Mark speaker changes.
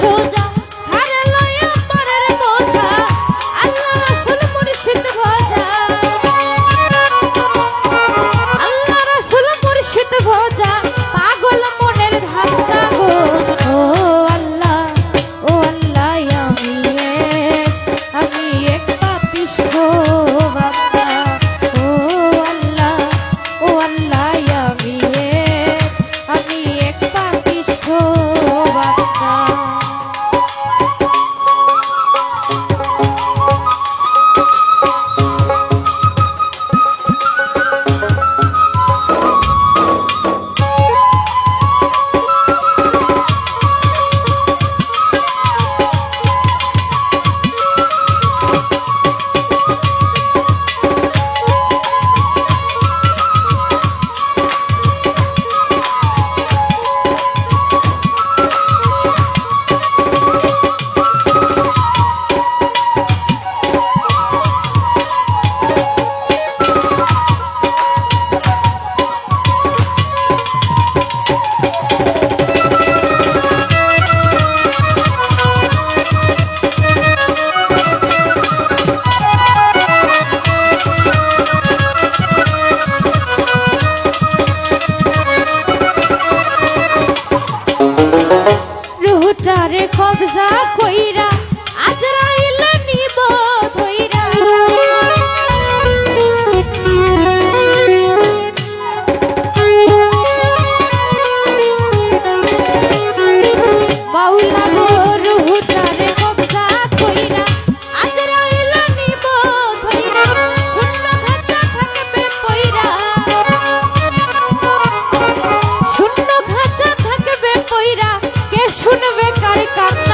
Speaker 1: সোজা কবজা কইরা আজরাইল নিব ধইরা। বাউলা গরু তারে কবজা কইরা আজরাইল নিব ধইরা শূন্য ঘাটা থাকবে পইরা। শূন্য ঘাটা থাকবে পইরা, কে শুনবে কার কান